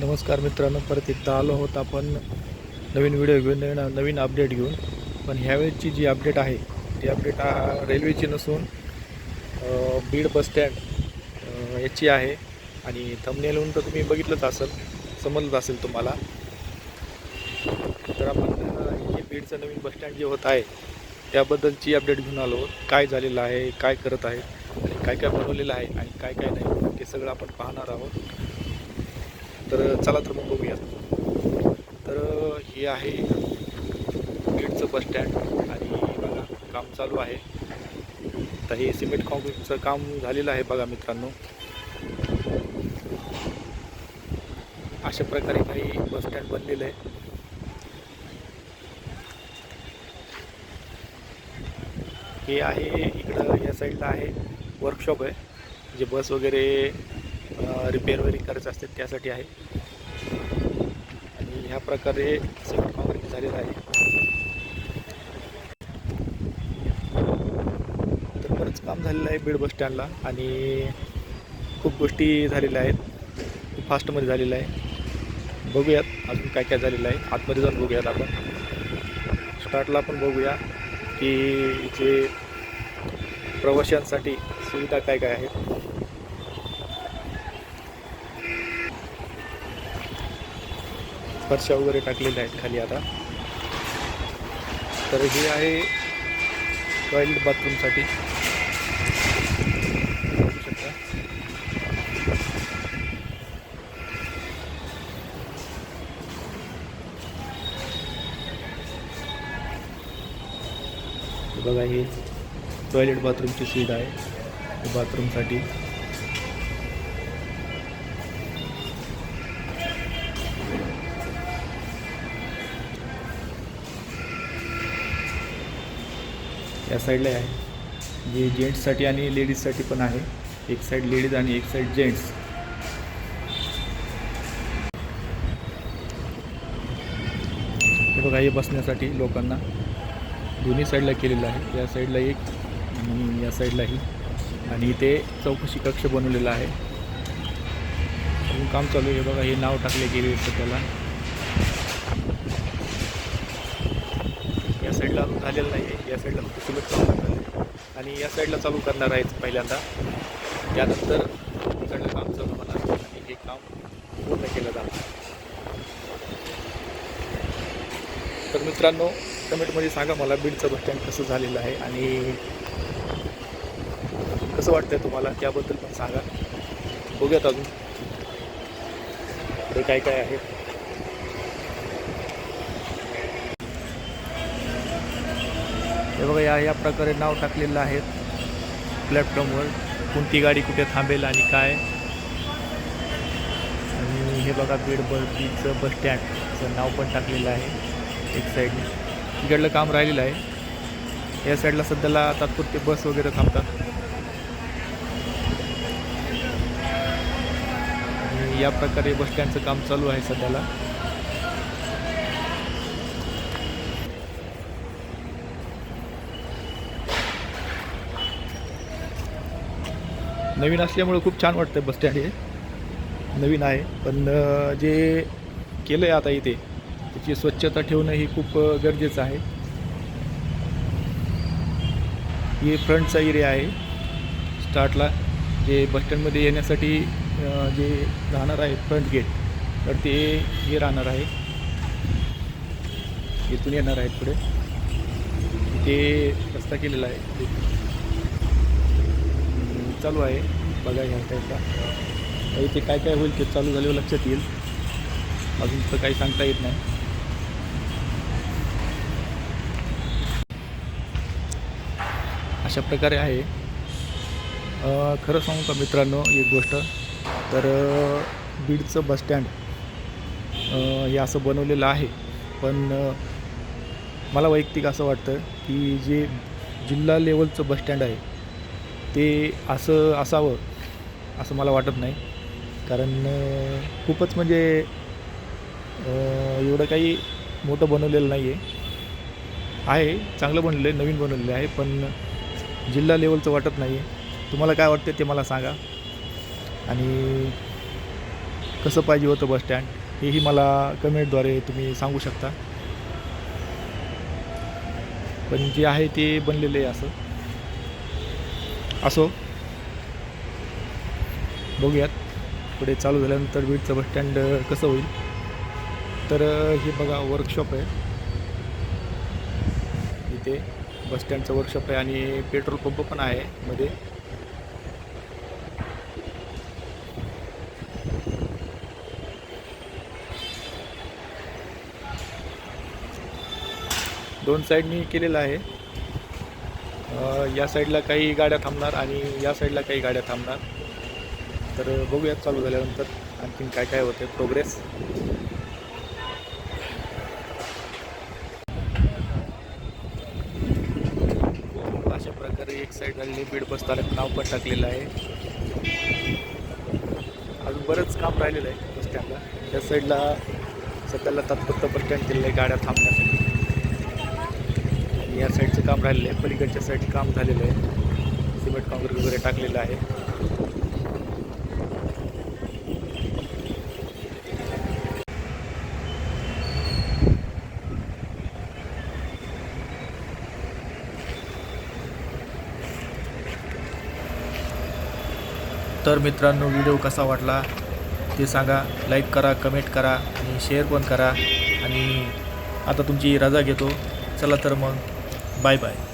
नमस्कार मित्रांनो परत एकदा आलो आहोत आपण नवीन व्हिडिओ घेऊन नवीन नवीन अपडेट घेऊन. पण ह्यावेळेसची जी अपडेट आहे ती अपडेट रेल्वेची नसून बीड बसस्टँड याची आहे. आणि थंबनेलहून तर तुम्ही बघितलंच असेल समजलंच असेल तुम्हाला. तर आपण हे बीडचं नवीन बसस्टँड जे होत आहे त्याबद्दलची अपडेट घेऊन आलो काय झालेलं आहे काय करत आहे आणि काय काय बनवलेलं आहे आणि काय काय नाही ते सगळं आपण पाहणार आहोत. तर चला तर मग बघूया. तर हे आहे बीडचं बस स्टँड आणि बघा काम चालू आहे. तर हे सिमेंट कॉन्क्रीटचं काम झालेलं आहे बघा मित्रांनो. अशा प्रकारे काही बस स्टँड बनलेलं आहे. हे आहे इकडं या साईडला आहे वर्कशॉप आहे जे बस वगैरे रिपेअर वगैरे करायचं असते त्यासाठी आहे. आणि ह्या प्रकारे सिमेंट काँक्रीट झालेलं आहे. तर बरंच काम झालेलं आहे बीड बस स्टँडला आणि खूप गोष्टी झालेल्या आहेत. खूप फास्टमध्ये झालेलं आहे. बघूयात अजून काय काय झालेलं आहे. आतमध्ये जाऊन बघूयात आपण. स्टार्टला आपण बघूया की इथे प्रवाशांसाठी सुविधा काय काय आहेत. फरशा वगैरे टाकलेल्या आहेत खाली आता. तर हे आहे टॉयलेट बाथरूमसाठी बघा हे टॉयलेट बाथरूमची सुविधा आहे. बाथरूमसाठी या साईडला आहे. जे जेंट्ससाठी आणि लेडीजसाठी पण आहे. एक साईड लेडीज आणि एक साईड जेंट्स हे बघा हे बसण्यासाठी लोकांना दोन्ही साईडला केलेलं आहे. या साईडला एक आणि या साईडलाही आणि इथे चौकशी कक्ष बनवलेला आहे. अजून काम चालू आहे. हे बघा हे नाव टाकले गेले त्याला या साईडला अजून झालेलं नाही आहे. या साईडला फक्त सुलभ काम करणार आहे आणि या साईडला चालू करणार आहेत पहिल्यांदा. त्यानंतर तिकडलं काम चालू होणार आणि हे काम पूर्ण केलं जाणार तर मित्रांनो कमेंटमध्ये सांगा मला बीडचं बस स्टँड कसं झालेलं आहे आणि कसं वाटतंय तुम्हाला? त्याबद्दल पण सांगा. बघूयात अजून. पुढे काय काय आहे. हे बघा या या प्रकारे नाव टाकलेलं आहे प्लॅटफॉर्मवर कोणती गाडी कुठे थांबेल आणि काय? आणि हे बघा बीड बसचं बस स्टँडचं नाव पण टाकलेलं आहे. एक साईडने तिकडलं काम राहिलेलं आहे. या साईडला सध्याला तात्पुरते बस वगैरे थांबतात. आणि या प्रकारे बस स्टँडचं काम चालू आहे सध्याला. नवीन असल्यामुळं खूप छान वाटतं बस स्टँड हे. नवीन आहे. पण जे केलं आहे आता इथे त्याची स्वच्छता ठेवणं ही खूप गरजेचं आहे. हे फ्रंटचा एरिया आहे. स्टार्टला जे बसस्टँडमध्ये येण्यासाठी जे राहणार आहे फ्रंट गेट तर ते हे राहणार आहे. इथून येणार आहेत पुढे. ते रस्ता केलेला आहे. चालू आहे. बघा ह्या टाईपचा. इथे काय काय होईल ते चालू झाल्यावर लक्षात येईल. अजून तर काही सांगता येत नाही. अशा प्रकारे आहे. खरं सांगू का मित्रांनो एक गोष्ट? तर बीडचं बसस्टँड हे असं बनवलेलं आहे. पण मला वैयक्तिक असं वाटतं की जे जिल्हा लेवलचं बसस्टँड आहे ते असं असावं असं मला वाटत नाही. कारण खूपच म्हणजे एवढं काही मोठं बनवलेलं नाही आहे आहे चांगलं बनलेलं आहे नवीन बनवलेलं आहे पण जिल्हा लेवलचं वाटत नाही आहे तुम्हाला काय वाटतं ते मला सांगा. आणि कसं पाहिजे होतं बसस्टँड हेही मला कमेंटद्वारे तुम्ही सांगू शकता. पण जे आहे ते बनलेलं आहे असं. असो. बघूयात. पुढे चालू झाल्यानंतर बीडचं बसस्टँड कसं होईल? तर हे बघा वर्कशॉप आहे. इथे बसस्टँडचं वर्कशॉप आहे आणि पेट्रोल पंप पण आहे मध्ये. दोन साईडनी केलेलं आहे. या साईडला काही गाड्या थांबणार आणि या साईडला काही गाड्या थांबणार. तर बघूयात चालू झाल्यानंतर आणखीन काय काय होते प्रोग्रेस अशा प्रकारे एक साईड झालेली बीड बसताना नाव पण टाकलेलं आहे. अजून बरंच काम राहिलेलं आहे बस स्टँडला त्या साईडला सध्याला तात्पुरतं बस स्टँड केलेलं आहे. गाड्या थांबण्यासाठी. काम राहिलेलं आहे. पलीकडच्या साईडचं काम झालेलं आहे. सिमेंट काँक्रीट वगैरे टाकलेलं आहे. तर मित्रांनो व्हिडिओ कसा वाटला ते सांगा. लाईक करा कमेंट करा आणि शेअर पण करा. आणि आता तुमची रजा घेतो. चला तर मग. Bye bye.